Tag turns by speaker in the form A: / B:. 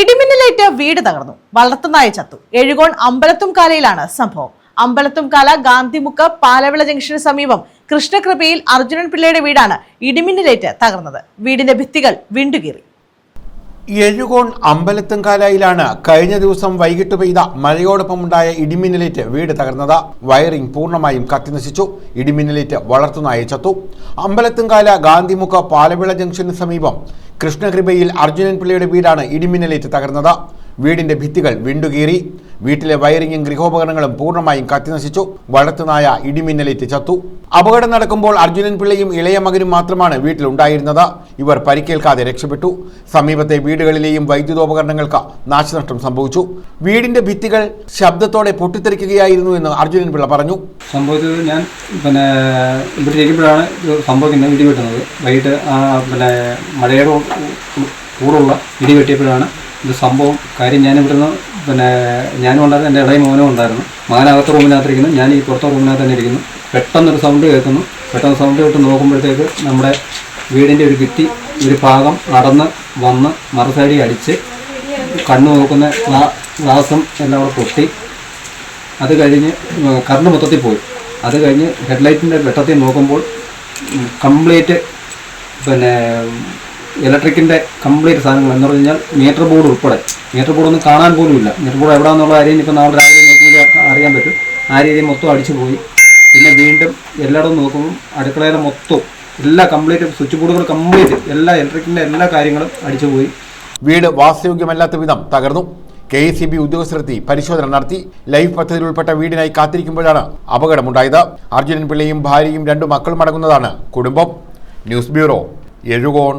A: ഇടിമിന്നലേറ്റ് വീട് തകർന്നു. വളർത്തുനായ ചത്തു. എഴുകോൺ അമ്പലത്തുംകാലയിലാണ് സംഭവം. അമ്പലത്തുംകാല ഗാന്ധിമുക്ക് പാലവിള ജംഗ്ഷന് സമീപം കൃഷ്ണകൃപയിൽ അർജുനൻ പിള്ളയുടെ വീടാണ് ഇടിമിന്നലേറ്റ് തകർന്നത്. വീടിന്റെ ഭിത്തികൾ വിണ്ടുകീറി.
B: എഴുകോൺ അമ്പലത്തുംകാലയിലാണ് കഴിഞ്ഞ ദിവസം വൈകിട്ട് പെയ്ത മഴയോടൊപ്പമുണ്ടായ ഇടിമിന്നലേറ്റ് വീട് തകർന്നത്. വയറിംഗ് പൂർണമായും കത്തിനശിച്ചു ഇടിമിന്നലേറ്റ് വളർത്തുനായ ചത്തു. അമ്പലത്തുംകാല ഗാന്ധിമുഖ പാലവിള ജംഗ്ഷന് സമീപം കൃഷ്ണകൃപയിൽ അർജുനൻ പിള്ളയുടെ വീടാണ് ഇടിമിന്നലേറ്റ് തകർന്നത്. വീടിന്റെ ഭിത്തികൾ വിണ്ടുകീറി വീട്ടിലെ വയറിങ്ങും ഗൃഹോപകരണങ്ങളും പൂർണമായും കത്തിനശിച്ചു വളർത്തുനായ ഇടിമിന്നലേറ്റ് ചത്തു. അപകടം നടക്കുമ്പോൾ അർജുനൻ പിള്ളയും ഇളയ മകനും മാത്രമാണ് വീട്ടിലുണ്ടായിരുന്നത്. ഇവർ പരിക്കേൽക്കാതെ രക്ഷപ്പെട്ടു. സമീപത്തെ വീടുകളിലെയും വൈദ്യുതോപകരണങ്ങൾക്ക് നാശനഷ്ടം സംഭവിച്ചു. വീടിന്റെ ഭിത്തികൾ ശബ്ദത്തോടെ പൊട്ടിത്തെറിക്കുകയായിരുന്നു എന്ന് അർജുനൻ പിള്ള പറഞ്ഞു.
C: സംഭവിച്ചത് ഞാൻ പിന്നെ ഇവിടെ സംഭവിക്കുന്നത് ഇടി വൈകിട്ട് പിന്നെ മഴയുടെ കൂടുള്ള ഇടി വെട്ടിയപ്പോഴാണ് ഇത് സംഭവം കാര്യം ഞാൻ ഇവിടുന്ന് പിന്നെ ഞാനും ഉണ്ടായിരുന്നു എന്റെ ഇളയ മോനും ഉണ്ടായിരുന്നു. മകനകത്ത് റൂമിനകത്തിരിക്കുന്നു ഞാൻ ഈ പുറത്തെ റൂമിനകത്ത് തന്നെ ഇരിക്കുന്നു. പെട്ടെന്നൊരു സൗണ്ട് കേൾക്കുന്നു. പെട്ടെന്ന് സൗണ്ട് കേട്ട് നോക്കുമ്പോഴത്തേക്ക് നമ്മുടെ വീടിന്റെ ഒരു ഭിത്തി ഒരു ഭാഗം നടന്ന് വന്ന് മറുസൈഡിൽ അടിച്ച് കണ്ണു നോക്കുന്ന ഗ്ലാ- ഗ്ലാസും എല്ലാം കൂടെ പൊട്ടി. അത് കഴിഞ്ഞ് കറണ്ട് മൊത്തത്തിൽ പോയി. അത് കഴിഞ്ഞ് ഹെഡ്ലൈറ്റിന്റെ വെട്ടത്തിൽ നോക്കുമ്പോൾ കംപ്ലീറ്റ് പിന്നെ ഇലക്ട്രിക്കിന്റെ കംപ്ലീറ്റ് സാധനങ്ങൾ എന്ന് പറഞ്ഞു കഴിഞ്ഞാൽ മീറ്റർ ബോർഡ് ഉൾപ്പെടെ. മീറ്റർ ബോർഡ് ഒന്നും കാണാൻ പോലും ഇല്ല. മീറ്റർ ബോർഡ് എവിടെയാണെന്നുള്ള കാര്യം ഇപ്പോൾ നാളെ രാവിലെ നോക്കിയാൽ അറിയാൻ പറ്റും. ആ രീതിയിൽ മൊത്തം അടിച്ചു പോയി. പിന്നെ വീണ്ടും എല്ലായിടവും നോക്കുമ്പോൾ അടുക്കളയിലെ മൊത്തം എല്ലാ കംപ്ലീറ്റ് സ്വിച്ച് ബോർഡുകൾ കംപ്ലീറ്റ് എല്ലാ ഇലക്ട്രിക്കിന്റെ എല്ലാ കാര്യങ്ങളും അടിച്ചു പോയി.
B: വീട് വാസയോഗ്യമല്ലാത്ത വിധം തകർന്നു. കെ എസ് സി ബി ഉദ്യോഗസ്ഥരെത്തി പരിശോധന നടത്തി. ലൈഫ് പദ്ധതിയിൽ ഉൾപ്പെട്ട വീടിനായി കാത്തിരിക്കുമ്പോഴാണ് അപകടമുണ്ടായത്. അർജുനൻ പിള്ളയും ഭാര്യയും രണ്ടു മക്കളും അടങ്ങുന്നതാണ് കുടുംബം. News bureau Ezhukone.